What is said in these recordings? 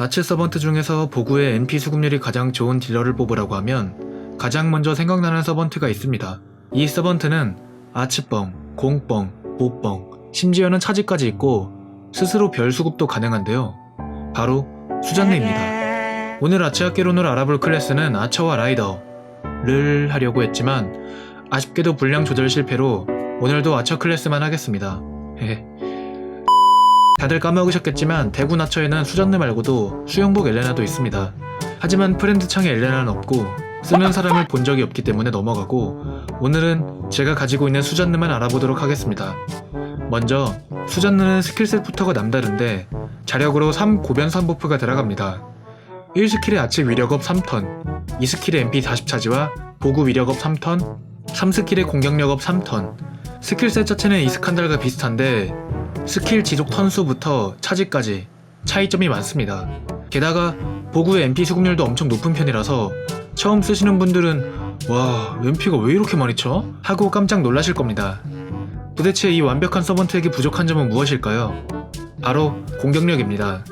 아츠 서번트 중에서 보구의 NP 수급률이 가장 좋은 딜러를 뽑으라고 하면 가장 먼저 생각나는 서번트가 있습니다. 이 서번트는 아츠뻥, 공뻥, 보뻥, 심지어는 차지까지 있고 스스로 별 수급도 가능한데요. 바로 수잔네입니다. 오늘 아츠 학개론을 알아볼 클래스는 아처와 라이더를 하려고 했지만 아쉽게도 분량 조절 실패로 오늘도 아처 클래스만 하겠습니다. 다들 까먹으셨겠지만 대구 나처에는 수전네 말고도 수영복 엘레나도 있습니다. 하지만 프렌드 창에 엘레나는 없고 쓰는 사람을 본 적이 없기 때문에 넘어가고 오늘은 제가 가지고 있는 수전느만 알아보도록 하겠습니다. 먼저 수전느는 스킬셋부터가 남다른데 자력으로 3 고변 3버프가 들어갑니다. 1스킬의 아치 위력업 3턴, 2스킬의 MP 40차지와 보구 위력업 3턴, 3스킬의 공격력업 3턴. 스킬셋 자체는 이스칸달과 비슷한데 스킬 지속 턴수부터 차지까지 차이점이 많습니다. 게다가 보구의 MP 수급률도 엄청 높은 편이라서 처음 쓰시는 분들은 와 MP가 왜 이렇게 많이 쳐? 하고 깜짝 놀라실 겁니다. 도대체 이 완벽한 서번트에게 부족한 점은 무엇일까요? 바로 공격력입니다.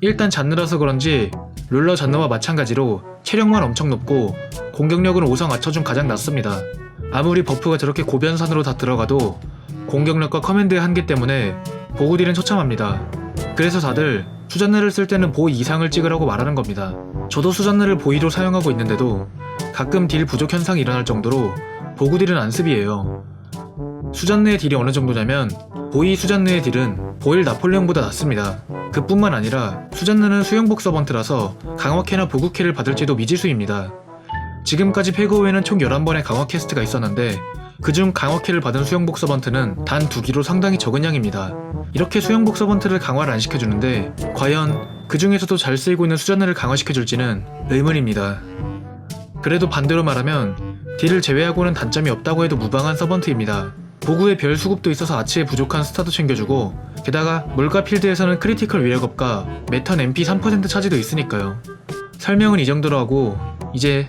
일단 잔느라서 그런지 룰러 잔느와 마찬가지로 체력만 엄청 높고 공격력은 5성 아처 중 가장 낮습니다. 아무리 버프가 저렇게 고변산으로 다 들어가도 공격력과 커맨드의 한계 때문에 보구딜은 처참합니다. 그래서 다들 수잔느를 쓸 때는 보 이상을 찍으라고 말하는 겁니다. 저도 수잔느를 보이로 사용하고 있는데도 가끔 딜 부족 현상이 일어날 정도로 보구 딜은 안습이에요. 수잔느의 딜이 어느 정도냐면 보이 수잔느의 딜은 보일 나폴레옹보다 낮습니다. 그뿐만 아니라 수잔느는 수영복 서번트라서 강화캐나 보구캐를 받을지도 미지수입니다. 지금까지 페그오에는 총 11번의 강화 퀘스트가 있었는데 그중 강화키를 받은 수영복 서번트는 단 두 기로 상당히 적은 양입니다. 이렇게 수영복 서번트를 강화를 안 시켜주는데 과연 그 중에서도 잘 쓰이고 있는 수전을 강화시켜줄지는 의문입니다. 그래도 반대로 말하면 딜을 제외하고는 단점이 없다고 해도 무방한 서번트입니다. 보구의 별 수급도 있어서 아치에 부족한 스타도 챙겨주고 게다가 물가 필드에서는 크리티컬 위력업과 매턴 MP 3% 차지도 있으니까요. 설명은 이 정도로 하고 이제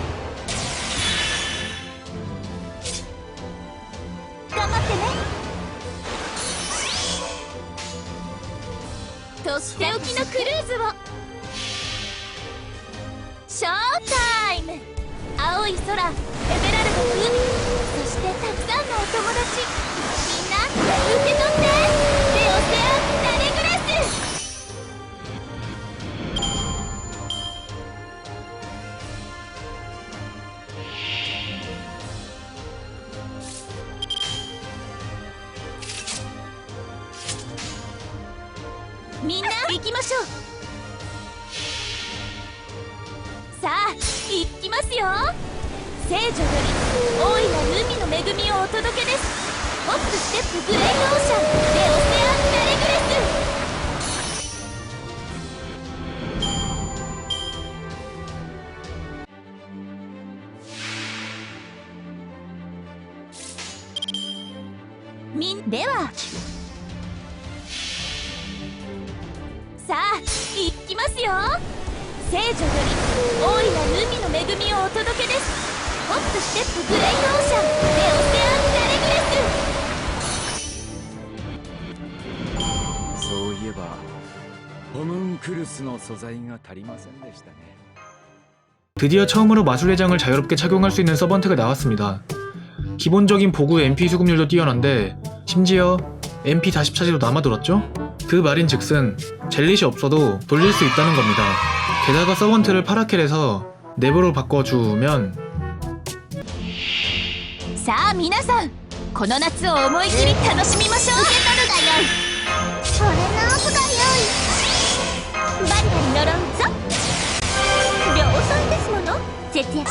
とっておきのクルーズを。ショータイム。青い空エメラルドの海そしてたくさんのお友達。みんな受け取って。きましょう。さあ行きますよ。聖女より大いなる海の恵みをお届けです。ホップステップグレイオーシャン。レオ スの素材が足りませんでしたね 드디어 처음으로 마술회장을 자유롭게 착용할 수 있는 서번트가 나왔습니다. 기본적인 보구 MP 수급률도 뛰어난데 심지어 MP 40차지도 남아돌았죠? 그 말인 즉슨 젤릿이 없어도 돌릴 수 있다는 겁니다. 게다가 서번트를 파라켈에서 네버로 바꿔주면 さあ皆さんこの夏を思い切り楽しみましょう受け取るがよいそれのオフがよい バリバリ呪うぞ。量産ですもの。節約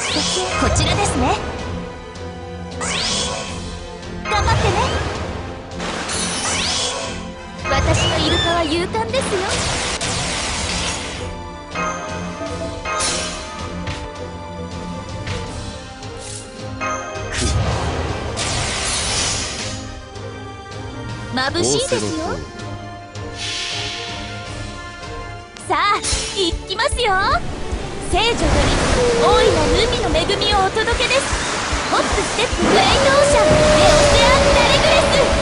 こちらですね。頑張ってね。私のイルカは勇敢ですよ。眩しいですよさあ行きますよ。聖女より大いなる海の恵みをお届けです。ホップステップグレイトオーシャンレオセアンダレグレスでは。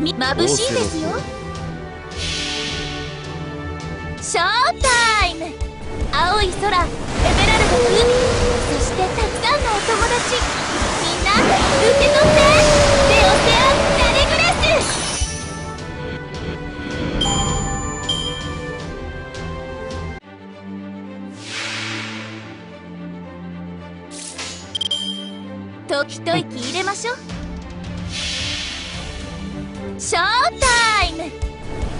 み眩しいですよショータイム。青い空エメラルドの海そしてたくさんのお友達。みんな受け取って。レオセアンダレグレスと一息入れましょう。ショータイム。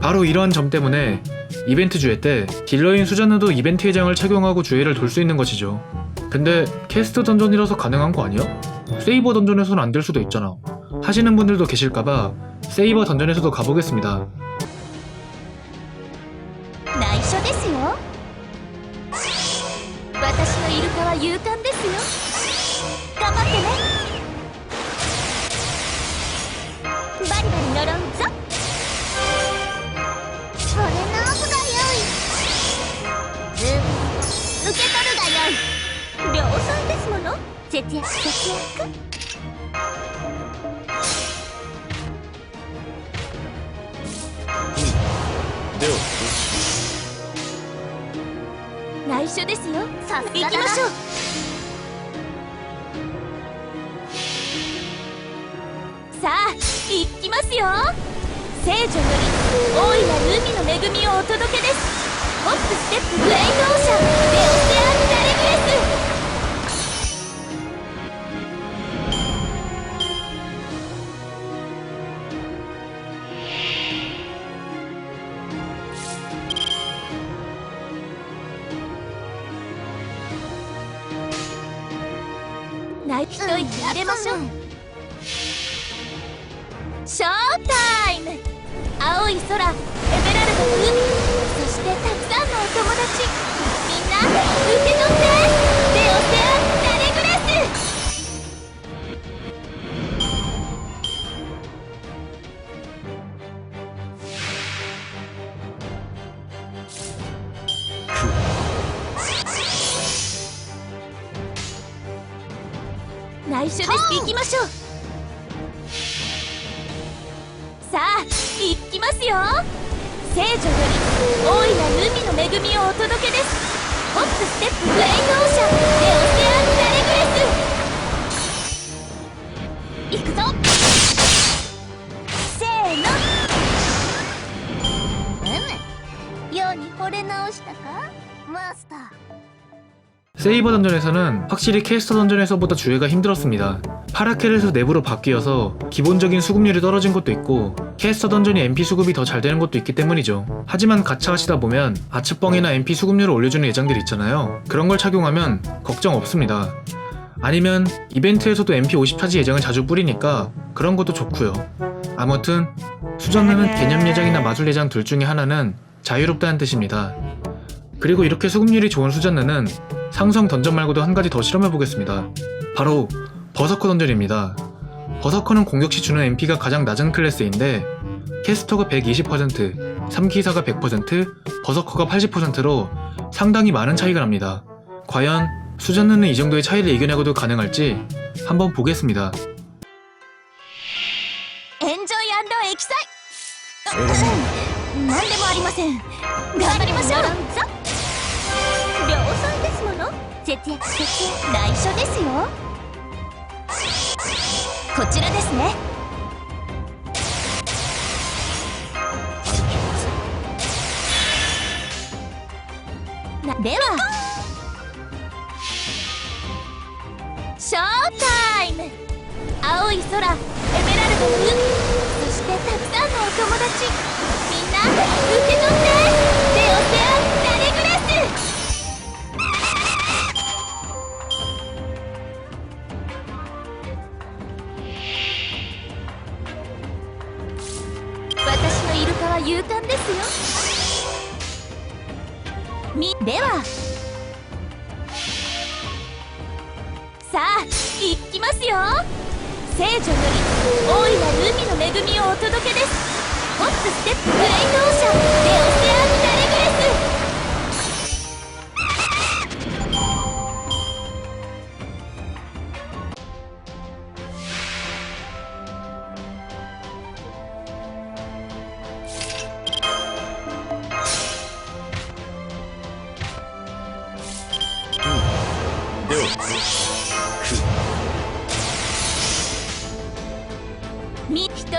바로 이러한 점 때문에 이벤트 주회 때 딜러인 수잔느도 이벤트 예장을 착용하고 주회를 돌 수 있는 것이죠. 근데 캐스트 던전이라서 가능한 거 아니야? 세이버 던전에서는 안 될 수도 있잖아. 하시는 분들도 계실까봐 세이버 던전에서도 가보겠습니다. 内緒ですよ私のイルカは勇敢ですよ頑張ってね 産ですもの。節約節約。では内緒ですよ。さ行きましょう。さあ行きますよ。聖女より大いなる海の恵みをお届けです。ホップステップグレイトオーシャン。レオセアナイ一息入れましょう。ショータイム。青い空エメラルドの海そしてたくさんのお友達。みんな受け取って。内緒です。行きましょう。さあ行きますよ。聖女より大いなる海の恵みをお届けです。ホップステップグレイトオーシャンレオセアンダレグレス。行くぞ。せーの。うむように惚れ直したか？マスター。 세이버 던전에서는 확실히 캐스터 던전에서보다 주회가 힘들었습니다. 파라켈에서 내부로 바뀌어서 기본적인 수급률이 떨어진 것도 있고 캐스터 던전이 MP 수급이 더 잘 되는 것도 있기 때문이죠. 하지만 가차 하시다 보면 아츠뻥이나 MP 수급률을 올려주는 예장들 있잖아요. 그런 걸 착용하면 걱정 없습니다. 아니면 이벤트에서도 MP 50 차지 예장을 자주 뿌리니까 그런 것도 좋고요. 아무튼 수전은 개념 예장이나 마술 예장 둘 중에 하나는 자유롭다는 뜻입니다. 그리고 이렇게 수급률이 좋은 수전느는 상성 던전 말고도 한 가지 더 실험해 보겠습니다. 바로 버서커 던전입니다. 버서커는 공격 시 주는 MP가 가장 낮은 클래스인데 캐스터가 120%, 3기사가 100%, 버서커가 80%로 상당히 많은 차이가 납니다. 과연 수전느는 이 정도의 차이를 이겨내고도 가능할지 한번 보겠습니다. 엔조이 안더 엑사이! 난데모 아리마센! 가리마쇼! 節約して内緒ですよこちらですねではショータイム青い空エメラルドブそしてたくさんのお友達さあ行きますよ。聖女より大いなる海の恵みをお届けです。ホップステップグレイトオーシャンレオセアン・ダレグレス で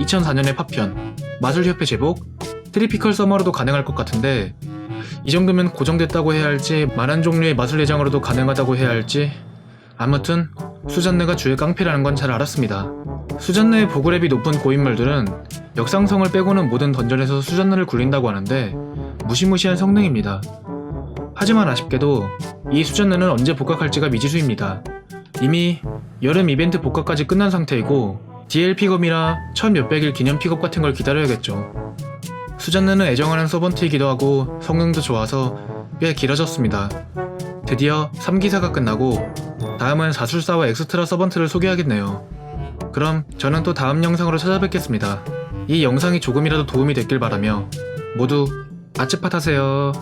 2004년의 파편, 마술협회 제복, 트리피컬 서머로도 가능할 것 같은데 이 정도면 고정됐다고 해야 할지 많은 종류의 마술 예장으로도 가능하다고 해야 할지 아무튼 수잔네가 주의 깡패라는 건 잘 알았습니다. 수잔네의 보그랩이 높은 고인물들은 역상성을 빼고는 모든 던전에서 수잔네를 굴린다고 하는데 무시무시한 성능입니다. 하지만 아쉽게도 이 수잔네는 언제 복각할지가 미지수입니다. 이미 여름 이벤트 복각까지 끝난 상태이고 DL 픽업이나 첫 몇백일 기념 픽업 같은 걸 기다려야겠죠. 수잔네는 애정하는 서번트이기도 하고 성능도 좋아서 꽤 길어졌습니다. 드디어 3기사가 끝나고 다음은 사술사와 엑스트라 서번트를 소개하겠네요. 그럼 저는 또 다음 영상으로 찾아뵙겠습니다. 이 영상이 조금이라도 도움이 됐길 바라며 모두 아츠팟 하세요.